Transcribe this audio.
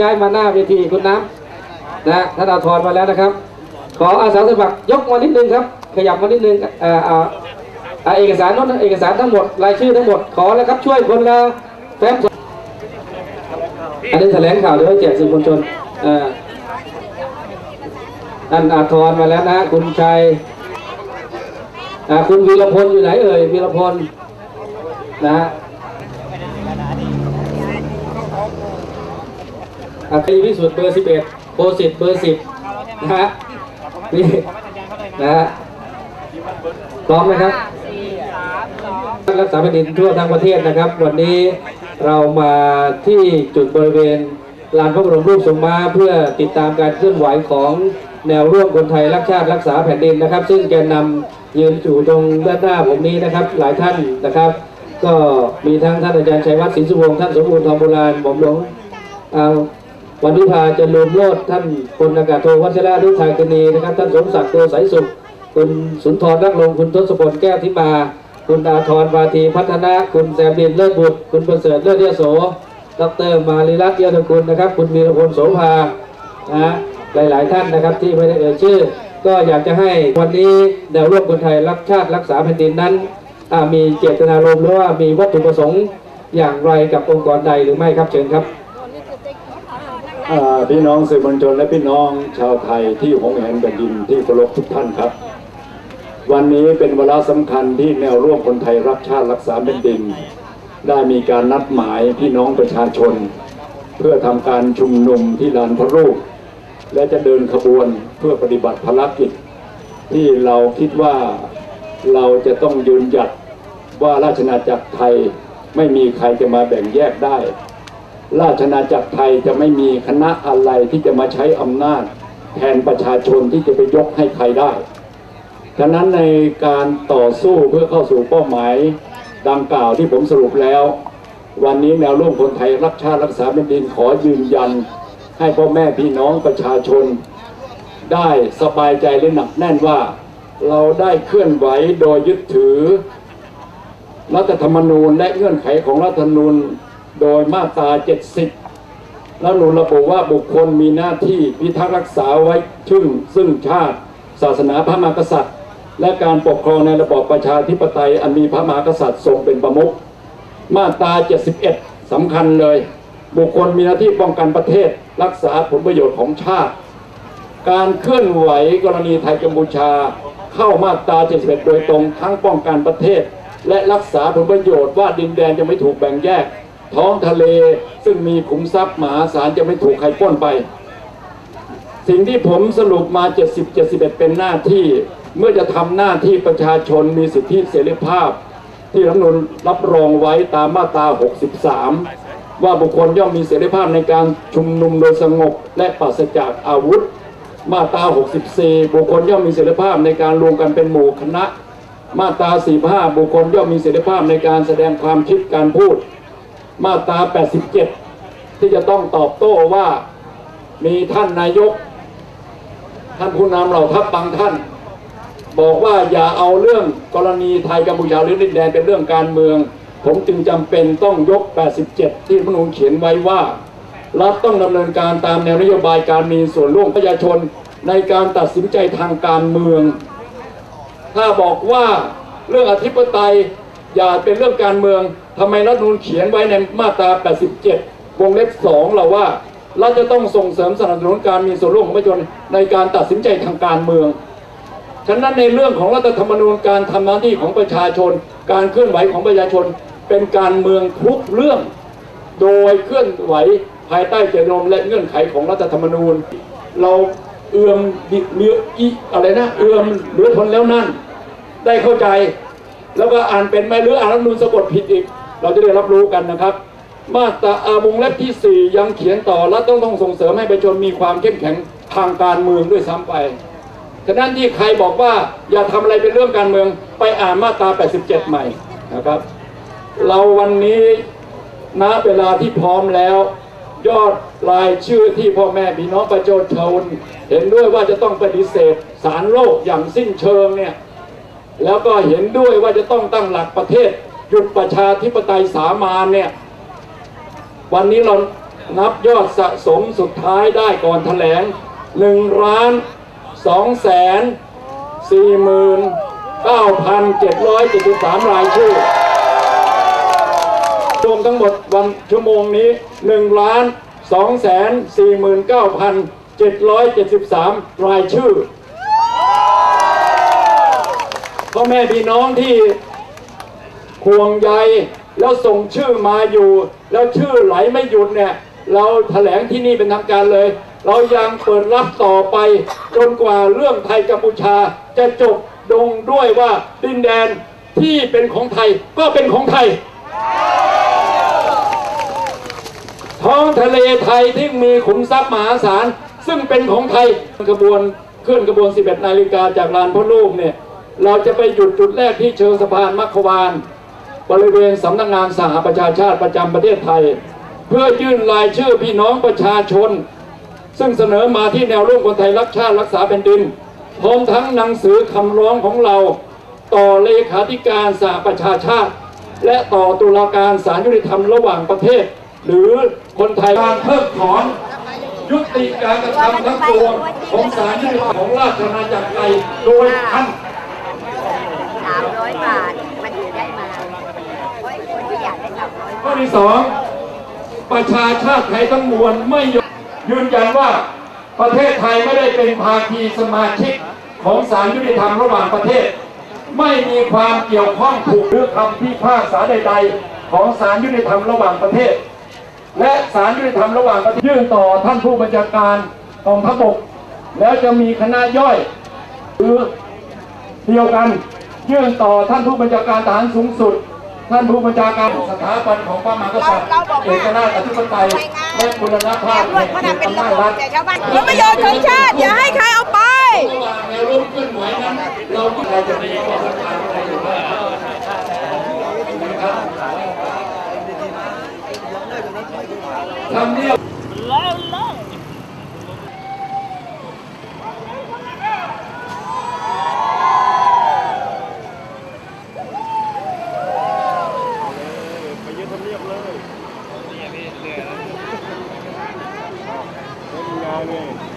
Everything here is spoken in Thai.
ย้ายมาหน้าเวทีคุณน้ำนะท่านอาทรมาแล้วนะครับ ขออาสาสมัครยกมานิดนึงครับ ขยับมานิดนึงเอ่อเอกสารโน้นเอกสารทั้งหมดรายชื่อทั้งหมดขอแล้วครับช่วยคนละแฟ้มอันนี้แถลงข่าวเดี๋ยวแจกสื่อมวลชนอ่อท่านอาทรมาแล้วนะคุณชัยคุณวีรพลอยู่ไหนเอ่ยวีรพลนะฮะ อาคดีพิสุทธ์เบอร์ 11โพสิตเบอร์ 10 นะฮะนี่นะฮะพร้อมนะครับรักษาแผ่นดินทั่วทั้งประเทศนะครับ วันนี้เรามาที่จุดบริเวณลานพระบรมรูปทรงม้าเพื่อติดตามการเคลื่อนไหวของแนวร่วมคนไทยรักชาติรักษาแผ่นดินนะครับ ซึ่งแกนนำยืนอยู่ตรงด้านหน้าผมนี้นะครับ หลายท่านนะครับ ก็มีทั้งท่านอาจารย์ชัยวัฒน์ศรีสุวงศ์ท่านสมบูรณ์ทองโบราณหม่อมหลวงเอา วันวิพาเจริญโลดท่านพลอากาศโทวัชระดุทางกนีนะครับ ท่านสมศักดิ์โตสายสุข คุณสุนทรนักลง คุณทศพลแก้วทิมา คุณอาทรวาทีพัฒนะ คุณแซมดินเลิศบุตร คุณประเสริฐเลิศเยโสดรมาริรัตเยอดกุลนะครับ คุณวีรพลโสภานะฮะหลาย ๆ ท่านนะครับที่ไม่ได้เอ่ยชื่อ ก็อยากจะให้วันนี้แนวร่วมคนไทยรักชาติรักษาแผ่นดินนั้นมีเจตนารมณ์หรือว่ามีวัตถุประสงค์อย่างไรกับองค์กรใดหรือไม่ครับเชิญครับ พี่น้องสื่อมวลชนและพี่น้องชาวไทยที่หงแหนแผ่นดินที่เคารพทุกท่านครับ วันนี้เป็นเวลาสำคัญที่แนวร่วมคนไทยรักชาติรักษาแผ่นดิน ได้มีการนัดหมายพี่น้องประชาชน เพื่อทำการชุมนุมที่ลานพระรูป และจะเดินขบวนเพื่อปฏิบัติภารกิจ ที่เราคิดว่าเราจะต้องยืนหยัดว่าราชอาณาจักรไทยไม่มีใครจะมาแบ่งแยกได้ ราชอาณาจักรไทยจะไม่มีคณะอะไรที่จะมาใช้อำนาจ แทนประชาชนที่จะไปยกให้ใครได้ฉะนั้นในการต่อสู้เพื่อเข้าสู่เป้าหมายดังกล่าวที่ผมสรุปแล้ว วันนี้แนวร่วมคนไทยรักชาติรักษาแผ่นดินขอยืนยัน ให้พ่อแม่พี่น้องประชาชน ได้สบายใจและหนักแน่นว่า เราได้เคลื่อนไหวโดยยึดถือ รัฐธรรมนูญและเงื่อนไขของรัฐธรรมนูญ โดยมาตรา 70รัฐธรรมนูญระบุว่าบุคคลมีหน้าที่พิทักษ์รักษาไว้ซึ่งซึ่งชาติ ศาสนาพระมหากษัตริย์ และการปกครองในระบอบประชาธิปไตยอันมีพระมหากษัตริย์ทรงเป็นประมุขมาตรา 71สำคัญเลย บุคคลมีหน้าที่ป้องกันประเทศ รักษาผลประโยชน์ของชาติ การเคลื่อนไหวกรณีไทยกัมพูชา เข้ามาตรา 71 โดยตรงทั้งป้องกันประเทศ และรักษาผลประโยชน์ว่าดินแดนจะไม่ถูกแบ่งแยก ท้องทะเลซึ่งมีขุมทรัพย์มหาศาลจะไม่ถูกใครปล้นไป สิ่งที่ผมสรุปมา 70 71 เป็นหน้าที่เมื่อจะทำหน้าที่ประชาชนมีสิทธิเสรีภาพ ที่รัฐธรรมนูญรับรองไว้ตามมาตรา 63 ว่าบุคคลย่อมมีเสรีภาพในการชุมนุมโดยสงบและปราศจากอาวุธ มาตรา 64 บุคคลย่อมมีเสรีภาพในการรวมกันเป็นหมู่คณะ มาตรา 45 บุคคลย่อมมีเสรีภาพในการแสดงความคิดการพูด มาตรา 87 ที่จะต้องตอบโต้ว่ามีท่านนายก ท่านผู้นำเหล่าทัพบางท่าน บอกว่าอย่าเอาเรื่องกรณีไทยกัมพูชาหรือดินแดนเป็นเรื่องการเมือง ผมจึงจำเป็นต้องยก 87 ที่รัฐธรรมนูญเขียนไว้ว่ารัฐต้องดำเนินการตามแนวนโยบายการมีส่วนร่วมประชาชนในการตัดสินใจทางการเมือง ถ้าบอกว่าเรื่องอธิปไตย อย่าเป็นเรื่องการเมืองทำไมรัฐธรรมนูญเขียนไว้ในมาตรา 87 วงเล็บ 2 เราว่ารัฐจะต้องส่งเสริมสนับสนุนการมีส่วนร่วมของประชาชนในการตัดสินใจทางการเมือง ฉะนั้นในเรื่องของรัฐธรรมนูญการทำหน้าที่ของประชาชน การเคลื่อนไหวของประชาชน เป็นการเมืองทุกเรื่อง โดยเคลื่อนไหวภายใต้เจตนงและเงื่อนไขของรัฐธรรมนูญ เราเอื้อมดิเนื้ออีอะไรนะเอื้อมเหลือทนแล้วนั่น ได้เข้าใจ แล้วก็อ่านเป็นไหมหรืออ่านรัฐมนูญสะกดผิดอีก เราจะได้รับรู้กันนะครับ มาตราอาวงเล็บที่ 4 ยังเขียนต่อและต้องต้องส่งเสริมให้ประชาชนมีความเข้มแข็งทางการเมืองด้วยซ้ำไปฉะนั้นที่ใครบอกว่าอย่าทำอะไรเป็นเรื่องการเมืองไปอ่านมาตรา 87 ใหม่นะครับ เราวันนี้ณเวลาที่พร้อมแล้ว ยอดรายชื่อที่พ่อแม่พี่น้องประชาชนเห็นด้วยว่าจะต้องปฏิเสธสารโลกอย่างสิ้นเชิงเนี่ย แล้วก็เห็นด้วยว่าจะต้องตั้งหลักประเทศหยุดประชาธิปไตยสามานเนี่ย วันนี้เรานับยอดสะสมสุดท้ายได้ก่อนแถลง1ล้าน2แสน4หมื่น9,773รายชื่อรวมทั้งหมดวันชั่วโมงนี้1ล้าน2แสน49,773รายชื่อ พ่อแม่พี่น้องที่ห่วงใยแล้วส่งชื่อมาอยู่ แล้วชื่อไหลไม่หยุดเนี่ย เราแถลงที่นี่เป็นทางการเลย เรายังเปิดรับต่อไปจนกว่าเรื่องไทยกัมพูชาจะจบลงด้วยว่าดินแดนที่เป็นของไทยก็เป็นของไทย ท้องทะเลไทยที่มีขุมทรัพย์มหาศาลซึ่งเป็นของไทยกระบวนเคลื่อนกระบวน 11 นาฬิกาจากลานพ่อลูกเนี่ย เราจะไปหยุดจุดแรกที่เชิงสะพานมัคควาน บริเวณสำนักงานสหประชาชาติประจำประเทศไทย เพื่อยื่นรายชื่อพี่น้องประชาชน ซึ่งเสนอมาที่แนวร่วมคนไทยรักชาติรักษาแผ่นดิน พร้อมทั้งหนังสือคำร้องของเรา ต่อเลขาธิการสหประชาชาติ และต่อตุลาการศาลยุติธรรมระหว่างประเทศ หรือคนไทยการเพิกถอนยุติการกระทำทั้งปวงของศาลยุติธรรมของราชอาณาจักรไทยโดยท่าน สามร้อยบาท มันถึงได้มา เพราะไอ้คนที่อยากได้สามร้อย ข้อ ที่สองประชาชาติไทยทั้งมวลไม่ยืนยันว่าประเทศไทยไม่ได้เป็นภาคีสมาชิกของศาลยุติธรรมระหว่างประเทศ ไม่มีความเกี่ยวข้องถูกหรือคำพิพากษาใด ๆ ของศาลยุติธรรมระหว่างประเทศ และศาลยุติธรรมระหว่างประเทศยื่นต่อท่านผู้บัญชาการกองทัพบกแล้วจะมีคณะย่อยหรือเดียวกันยื่นต่อท่านผู้บัญชาการทหารสูงสุด ท่านผู้บัญชาการสถาบันของพระมหากษัตริย์เอกราชอธิปไตยและบุรณภาพด้วยแห่งเขาทำเป็นอำระนาจบบรัฐแต่ชาวบ้านผลประโยชน์ของชาติอย่าให้ใครเอาไประหว่างแนวร่วมเคลื่อนไหวนั้นเราก็เราจะมีข้อสัญญาอะไรอยู่บ้างนะครับทำเนียบ ไปยืนทำเนียบ เ